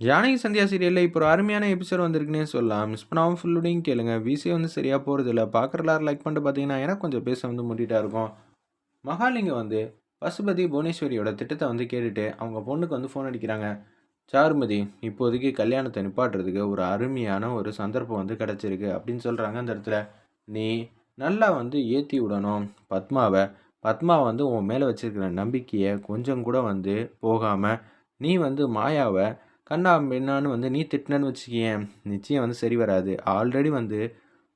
ஜானகி சந்தியா சீரியலில் இப்போ ஒரு அருமையான எபிசோட் வந்திருக்குன்னே சொல்லலாம். மிஸ் பண்ணாமல் ஃபுல்லுடையும் கேளுங்க. விசியே வந்து சரியாக போகிறது இல்லை பார்க்குற எல்லாரும் லைக் பண்ணிட்டு பார்த்தீங்கன்னா எனக்கு கொஞ்சம் பேச வந்து முட்டிட்டா இருக்கும். மகாலிங்கம் வந்து பசுபதி புவனேஸ்வரியோட திட்டத்தை வந்து கேட்டுட்டு அவங்க பொண்ணுக்கு வந்து ஃபோன் அடிக்கிறாங்க. சாருமதி இப்போதைக்கு கல்யாணத்தை நிப்பாட்டுறதுக்கு ஒரு அருமையான ஒரு சந்தர்ப்பம் வந்து கிடச்சிருக்கு அப்படின்னு சொல்கிறாங்க அந்த இடத்துல. நீ நல்லா வந்து ஏற்றி விடணும். பத்மாவை பத்மா வந்து உன் மேலே வச்சுருக்கிற நம்பிக்கையை கொஞ்சம் கூட வந்து போகாமல் நீ வந்து மாயாவை கண்ணா என்னான்னு வந்து நீ திட்டினன்னு வச்சுக்கியேன். நிச்சயம் வந்து சரி வராது. ஆல்ரெடி வந்து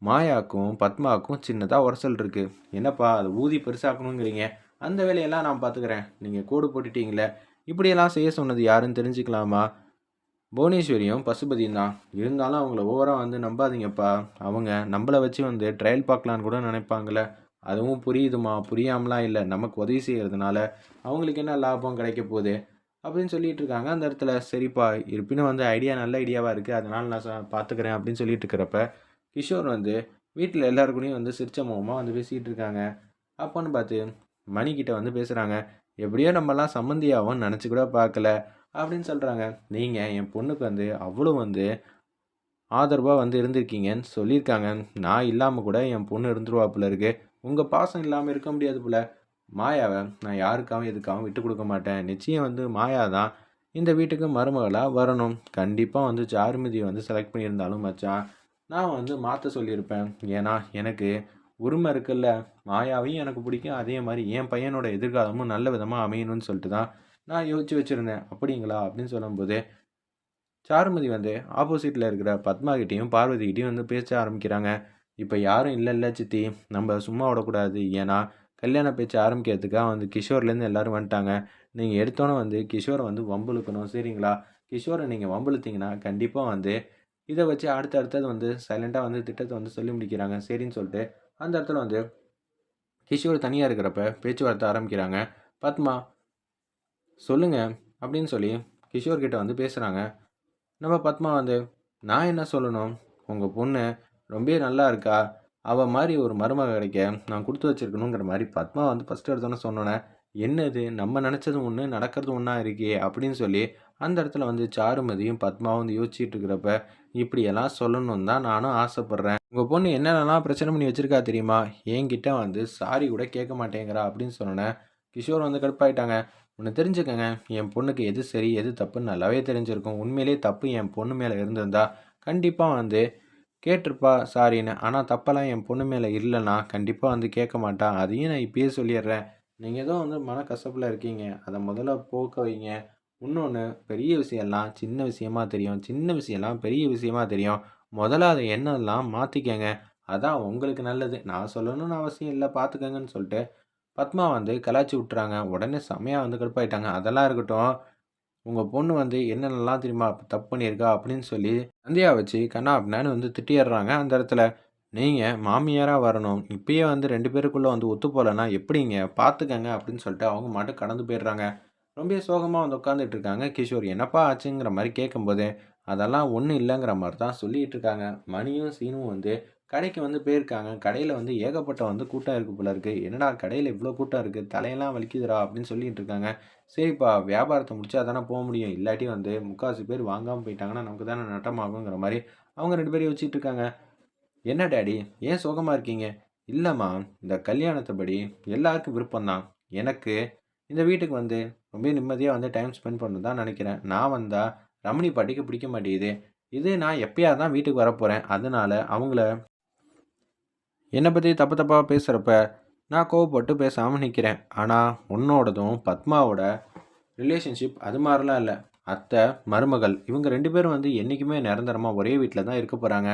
மாயாக்கும் பத்மாவுக்கும் சின்னதாக உரசல் இருக்குது என்னப்பா அது ஊதி பெருசாக்கணுங்கிறீங்க. அந்த வேலையெல்லாம் நான் பார்த்துக்கிறேன் நீங்கள் கோடு போட்டுட்டீங்களே இப்படியெல்லாம் செய்ய சொன்னது யாருன்னு தெரிஞ்சுக்கலாமா? புவனேஸ்வரியும் பசுபதியும் தான். இருந்தாலும் அவங்கள ஓவராக வந்து நம்பாதீங்கப்பா. அவங்க நம்மளை வச்சு வந்து ட்ரையல் பார்க்கலான்னு கூட நினைப்பாங்களே அதுவும் புரியுதுமா? புரியாமலாம் இல்லை. நமக்கு உதவி செய்கிறதுனால அவங்களுக்கு என்ன லாபம் கிடைக்க போகுது? அப்படின்னு சொல்லிட்டு இருக்காங்க அந்த இடத்துல சரிப்பா இருப்பினும் வந்து ஐடியா நல்ல ஐடியாவாக இருக்குது அதனால் நான் பார்த்துக்கிறேன் அப்படின்னு சொல்லிட்டு இருக்கிறப்ப கிஷோர் வந்து வீட்டில் எல்லாருக்கூடயும் வந்து சிரிச்ச முகமாக வந்து பேசிகிட்டு இருக்காங்க அப்போன்னு பார்த்து மணிக்கிட்ட வந்து பேசுகிறாங்க எப்படியோ நம்மலாம் சம்மந்தியாகவும் நினச்சி கூட பார்க்கல அப்படின்னு சொல்கிறாங்க நீங்கள் என் பொண்ணுக்கு வந்து அவ்வளோ வந்து ஆதரவாக வந்து இருந்திருக்கீங்கன்னு சொல்லியிருக்காங்க. நான் இல்லாமல் கூட என் பொண்ணு இருந்துருவாப்புல இருக்குது உங்கள் பாசம் இல்லாமல் இருக்க முடியாது போல. மாயாவை நான் யாருக்காகவும் எதுக்காகவும் விட்டு கொடுக்க மாட்டேன். நிச்சயம் வந்து மாயா தான். இந்த வீட்டுக்கு மருமகளாக வரணும். கண்டிப்பாக வந்து சாருமதியை வந்து செலக்ட் பண்ணியிருந்தாலும் மச்சான் நான் வந்து மாற்ற சொல்லியிருப்பேன். ஏன்னா எனக்கு உரிமை இருக்குல்ல. மாயாவையும் எனக்கு பிடிக்கும். அதே மாதிரி என் பையனோட எதிர்காலமும் நல்ல விதமாக அமையணும்னு சொல்லிட்டு தான் நான் யோசிச்சு வச்சுருந்தேன். அப்படிங்களா? அப்படின்னு சொல்லும்போது சாருமதி வந்து ஆப்போசிட்டில் இருக்கிற பத்மாகிட்டையும் பார்வதிகிட்டையும் வந்து பேச ஆரம்பிக்கிறாங்க. இப்போ யாரும் இல்லை இல்லை சித்தி. நம்ம சும்மா விடக்கூடாது. ஏன்னா கல்யாண பேச்சு ஆரம்பிக்கிறதுக்காக வந்து கிஷோர்லேருந்து எல்லாரும் வந்துட்டாங்க. நீங்கள் எடுத்தோன்னே வந்து கிஷோரை வந்து வம்புழுக்கணும் சரிங்களா? கிஷோரை நீங்கள் வம்புழுத்தீங்கன்னா கண்டிப்பாக வந்து இதை வச்சு அடுத்த அடுத்தது வந்து சைலண்ட்டாக வந்து திட்டத்தை வந்து சொல்லி முடிக்கிறாங்க. சரின்னு சொல்லிட்டு அந்த இடத்துல வந்து கிஷோர் தனியாக இருக்கிறப்ப பேச்சுவார்த்தை ஆரம்பிக்கிறாங்க. பத்மா சொல்லுங்கள் அப்படின்னு சொல்லி கிஷோர்கிட்ட வந்து பேசுகிறாங்க நம்ம பத்மா வந்து நான் என்ன சொல்லணும்? உங்கள் பொண்ணு ரொம்ப நல்லா இருக்கா? அவள் மாதிரி ஒரு மருமக கிடைக்க நான் கொடுத்து வச்சிருக்கணுங்கிற மாதிரி பத்மா வந்து ஃபஸ்ட்டு எடுத்தோன்னே சொன்னோன்னே என்னது? நம்ம நினச்சது ஒன்று நடக்கிறது ஒன்றா இருக்கே அப்படின்னு சொல்லி அந்த இடத்துல வந்து சாருமதியும் பத்மாவும் வந்து யோசிச்சுட்டு இருக்கிறப்ப இப்படியெல்லாம் சொல்லணும்னு தான் நானும் ஆசைப்பட்றேன். உங்கள் பொண்ணு என்னென்னலாம் பிரச்சனை பண்ணி வச்சிருக்கா தெரியுமா? என்கிட்ட வந்து சாரி கூட கேட்க மாட்டேங்கிறா அப்படின்னு சொன்னோன்னே கிஷோர் வந்து கடுப்பாயிட்டாங்க. ஒன்று தெரிஞ்சுக்கங்க. என் பொண்ணுக்கு எது சரி எது தப்புன்னு நல்லாவே தெரிஞ்சிருக்கும். உண்மையிலே தப்பு என் பொண்ணு மேலே இருந்திருந்தா கண்டிப்பாக வந்து கேட்டிருப்பா சாரின்னு. ஆனால் தப்பெல்லாம் என் பொண்ணு மேலே இல்லைன்னா கண்டிப்பாக வந்து கேட்க மாட்டான் அதையும் நான் இப்பயே சொல்லிடுறேன். நீங்கள் ஏதோ வந்து மனக்கசப்பில் இருக்கீங்க. அதை முதல்ல போக்க வைங்க. இன்னொன்று பெரிய விஷயம்லாம் சின்ன விஷயமா தெரியும். சின்ன விஷயம்லாம் பெரிய விஷயமா தெரியும். முதல்ல அதை என்னெல்லாம் மாற்றிக்கங்க அதான் உங்களுக்கு நல்லது. நான் சொல்லணும்னு அவசியம் இல்லை. பார்த்துக்கங்கன்னு சொல்லிட்டு பத்மா வந்து கலாச்சி விட்டுறாங்க. உடனே செமையாக வந்து கடுப்பாயிட்டாங்க. அதெல்லாம் இருக்கட்டும். உங்கள் பொண்ணு வந்து என்னென்னலாம் தெரியுமா? தப்பு பண்ணியிருக்கா? அப்படின்னு சொல்லி சந்தியா வச்சு கண்ணா அப்படின்னு வந்து திட்டிடுறாங்க. அந்த இடத்துல நீங்கள் மாமியாராக வரணும். இப்பயே வந்து ரெண்டு பேருக்குள்ளே வந்து ஒத்து போகலன்னா எப்படிங்க? பார்த்துக்கங்க அப்படின்னு சொல்லிட்டு அவங்க மட்டும் கடந்து போயிடுறாங்க. ரொம்ப சோகமாக வந்து உட்காந்துட்டு இருக்காங்க. கிஷோர் என்னப்பா ஆச்சுங்கிற மாதிரி கேட்கும்போது அதெல்லாம் ஒன்றும் இல்லைங்கிற மாதிரி தான் சொல்லிகிட்டு இருக்காங்க. மணியும் சீனும் வந்து கடைக்கு வந்து போயிருக்காங்க. கடையில் வந்து ஏகப்பட்ட வந்து கூட்டம் இருக்குது போல இருக்குது என்னடா கடையில் இவ்வளோ கூட்டம் இருக்குது தலையெல்லாம் வலிக்குதுடா அப்படின்னு சொல்லிட்டு இருக்காங்க. சரிப்பா வியாபாரத்தை முடிச்சா தானே போக முடியும். இல்லாட்டி வந்து முக்கால்வாசி பேர் வாங்காமல் போயிட்டாங்கன்னா நமக்கு தானே நட்டமாகுங்கிற மாதிரி அவங்க ரெண்டு பேரும் வச்சுட்டு இருக்காங்க. என்ன டேடி? ஏன் சோகமாக இருக்கீங்க? இல்லைம்மா இந்த கல்யாணத்தைப்படி எல்லாருக்கும் விருப்பம்தான். எனக்கு இந்த வீட்டுக்கு வந்து ரொம்ப நிம்மதியாக வந்து டைம் ஸ்பெண்ட் பண்ணணும் தான் நினைக்கிறேன். நான் வந்தால் ரமணி பாட்டிக்கு பிடிக்க மாட்டேங்குது. இது நான் எப்பயா தான் வீட்டுக்கு வரப்போகிறேன் அதனால அவங்கள என்னை பற்றி தப்பு தப்பாக பேசுகிறப்ப நான் கோவப்பட்டு பேசாமல் நிற்கிறேன் ஆனால் உன்னோடதும் பத்மாவோட ரிலேஷன்ஷிப் அது மாதிரிலாம் இல்லை. அத்தை மருமகள் இவங்க ரெண்டு பேரும் வந்து என்றைக்குமே நிரந்தரமாக ஒரே வீட்டில் தான் இருக்க போகிறாங்க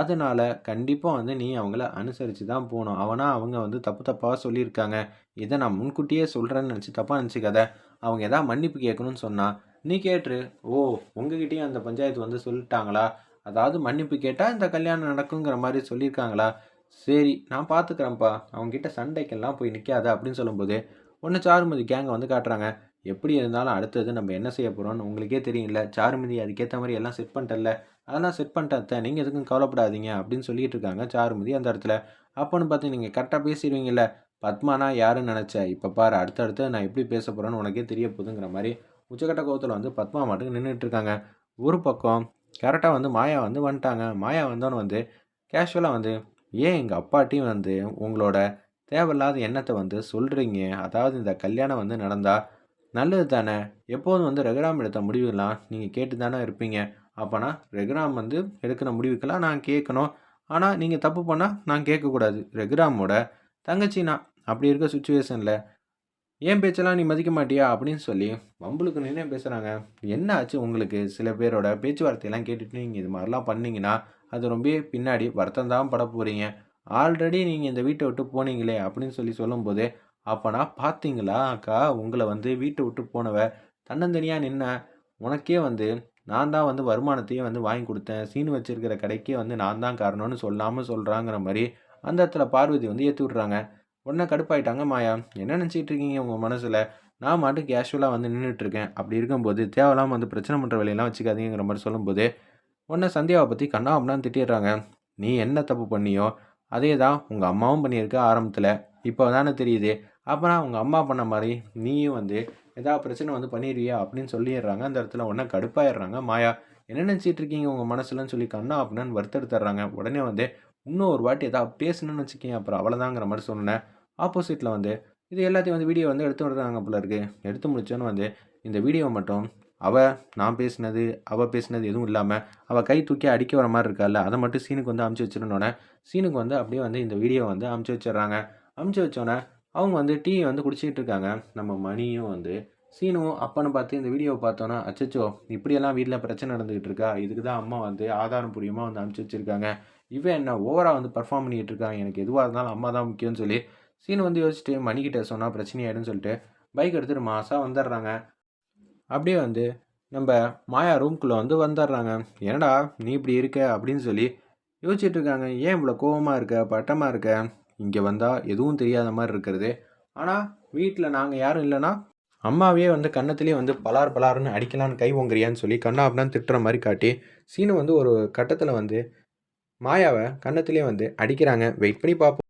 அதனால கண்டிப்பாக வந்து நீ அவங்கள அனுசரித்து தான் போகணும். அவனா அவங்க வந்து தப்பு தப்பாக சொல்லியிருக்காங்க. இதை நான் முன்கூட்டியே சொல்கிறேன்னு நினச்சி தப்பாக நினச்சிக்காத. அவங்க எதாவது மன்னிப்பு கேட்கணும்னு சொன்னால் நீ கேட்டுரு. ஓ உங்ககிட்டயும் அந்த பஞ்சாயத்து வந்து சொல்லிட்டாங்களா? அதாவது மன்னிப்பு கேட்டால் இந்த கல்யாணம் நடக்குங்கிற மாதிரி சொல்லியிருக்காங்களா? சரி நான் பார்த்துக்கிறேன்ப்பா அவங்ககிட்ட சண்டைக்கெல்லாம் போய் நிற்காத அப்படின்னு சொல்லும்போது ஒன்று சாருமதி கேங்கை வந்து காட்டுறாங்க. எப்படி இருந்தாலும் அடுத்தது நம்ம என்ன செய்ய போகிறோம்னு உங்களுக்கே தெரியல சாருமதி அதுக்கேற்ற மாதிரி எல்லாம் செட் பண்ணிட்டல அதெல்லாம் செட் பண்ணிட்டேன் நீங்கள் எதுக்கும் கவலைப்படாதீங்க அப்படின்னு சொல்லிட்டு இருக்காங்க சாருமதி அந்த இடத்துல. அப்போன்னு பார்த்து நீங்கள் கரெக்டாக பேசிடுவீங்கல்ல. பத்மானா யாருன்னு நினச்ச இப்போ பாரு அடுத்தடுத்து நான் எப்படி பேச போகிறேன்னு உனக்கே தெரிய போகுதுங்கிற மாதிரி உச்சக்கட்ட கோவத்தில் வந்து பத்மா மட்டும் நின்றுட்டு இருக்காங்க. ஒரு பக்கம் கரெக்டாக வந்து மாயா வந்து வந்துட்டாங்க. மாயா வந்தோன்னு வந்து கேஷுவலாக வந்து ஏன் எங்கள் அப்பாட்டையும் வந்து உங்களோட தேவையில்லாத எண்ணத்தை வந்து சொல்கிறீங்க அதாவது இந்த கல்யாணம் வந்து நடந்தால் நல்லது தானே? எப்போதும் வந்து ரகுராம் எடுத்த முடிவுலாம் நீங்கள் கேட்டு தானே இருப்பீங்க. அப்போனா ரகுராம் வந்து எடுக்கிற முடிவுக்கெல்லாம் நான் கேட்கணும். ஆனால் நீங்கள் தப்பு பண்ணால் நான் கேட்கக்கூடாது. ரகுராமோட தங்கச்சி நான் அப்படி இருக்க சுச்சுவேஷனில் ஏன் பேச்செல்லாம் நீ மதிக்க மாட்டியா அப்படின்னு சொல்லி வம்புளுக்கு நின்று பேசுகிறாங்க என்ன ஆச்சு உங்களுக்கு? சில பேரோட பேச்சுவார்த்தையெல்லாம் கேட்டுட்டு நீங்கள் இது மாதிரிலாம் பண்ணிங்கன்னா அது ரொம்ப பின்னாடி வருத்தம் தான் பட போகிறீங்க ஆல்ரெடி நீங்கள் இந்த வீட்டை விட்டு போனீங்களே அப்படின்னு சொல்லி சொல்லும்போது அப்போனா பார்த்தீங்களா அக்கா உங்களை வந்து வீட்டை விட்டு போனவ? தன்னந்தனியாக நின்ன உனக்கே வந்து நான் தான் வந்து வருமானத்தையும் வந்து வாங்கி கொடுத்தேன். சீன் வச்சுருக்கிற கடைக்கே வந்து நான் தான் காரணம்னு சொல்லாமல் சொல்கிறாங்கிற மாதிரி அந்த இடத்துல பார்வதி வந்து ஏற்றி விட்றாங்க. உடனே கடுப்பாயிட்டாங்க மாயா. என்ன நினச்சிட்டு இருக்கீங்க உங்கள் மனசில்? நான் மட்டும் கேஷுவலாக வந்து நின்றுட்டுருக்கேன் அப்படி இருக்கும்போது தேவையில்லாமல் வந்து பிரச்சனை பண்ணுற வேலையெல்லாம் வச்சுக்காதீங்கிற மாதிரி சொல்லும்போது உடனே சந்தியாவை பற்றி கண்ணா அப்படின்னு திட்டிடுறாங்க. நீ என்ன தப்பு பண்ணியோ அதே தான் உங்கள் அம்மாவும் பண்ணியிருக்க ஆரம்பத்தில். இப்போ தானே தெரியுது. அப்புறம் உங்கள் அம்மா பண்ண மாதிரி நீயும் வந்து ஏதாவது பிரச்சனை வந்து பண்ணிடுவியா? அப்படின்னு சொல்லிடுறாங்க. அந்த இடத்துல உடனே கடுப்பாயிடுறாங்க மாயா. என்ன நினச்சிட்டு இருக்கீங்க உங்கள் மனசுலன்னு சொல்லி கண்ணா அப்படின்னு வருத்தெடுத்துட்றாங்க. உடனே வந்து இன்னும் ஒரு வாட்டி ஏதாவது பேசணும்னு வச்சுக்கேன் அப்புறம் அவ்வளோதாங்கிற மாதிரி சொன்னேன். ஆப்போசிட்டில் வந்து இது எல்லாத்தையும் வந்து வீடியோ வந்து எடுத்து விடுறாங்க போல இருக்கு. எடுத்து முடிச்சோன்னு வந்து இந்த வீடியோ மட்டும் அவ நான் பேசினது அவள் பேசினது எதுவும் இல்லாமல் அவள் கை தூக்கி அடிக்க வர மாதிரி இருக்கால அதை மட்டும் சீனுக்கு வந்து அமுச்சு வச்சிருந்தோன்னே சீனுக்கு வந்து அப்படியே வந்து இந்த வீடியோ வந்து அமுச்சு வச்சிடுறாங்க. அமுச்சு வச்சோன்னே அவங்க வந்து டீ வந்து குடிச்சிக்கிட்டு இருக்காங்க. நம்ம மணியும் வந்து சீனும் அப்பன்னு பார்த்து இந்த வீடியோவை பார்த்தோன்னா அச்சச்சோ இப்படியெல்லாம் வீட்டில் பிரச்சனை நடந்துகிட்டு இருக்கா? இதுக்கு தான் அம்மா வந்து ஆதாரம் புரியுமா வந்து அமுச்சு வச்சிருக்காங்க. இவன் என்ன ஓவராக வந்து பர்ஃபார்ம் பண்ணிக்கிட்டு இருக்கான். எனக்கு எதுவாக இருந்தாலும் அம்மா தான் முக்கியம்னு சொல்லி சீன் வந்து யோசிச்சுட்டு மணிக்கிட்ட சொன்னால் பிரச்சனையாயிடும்னு சொல்லிட்டு பைக் எடுத்துகிட்டு மாசாக வந்துடுறாங்க அப்படியே வந்து நம்ம மாயா ரூம்குள்ளே வந்து வந்துடுறாங்க என்னடா நீ இப்படி இருக்க? அப்படின்னு சொல்லி யோசிச்சுட்டு இருக்காங்க ஏன் இவ்வளோ கோவமாக இருக்க? பட்டமாக இருக்க? இங்கே வந்தால் எதுவும் தெரியாத மாதிரி இருக்கிறது. ஆனால் வீட்டில் நாங்கள் யாரும் இல்லைன்னா அம்மாவே வந்து கன்னத்துலேயே வந்து பலார் பலார்னு அடிக்கலான்னு கை ஓங்குறியான்னு சொல்லி கண்ணா அப்படின்னு திட்டுற மாதிரி காட்டி சீனு வந்து ஒரு கட்டத்தில் வந்து மாயாவை கன்னத்துலேயே வந்து அடிக்கிறாங்க. வெயிட் பண்ணி பார்ப்போம்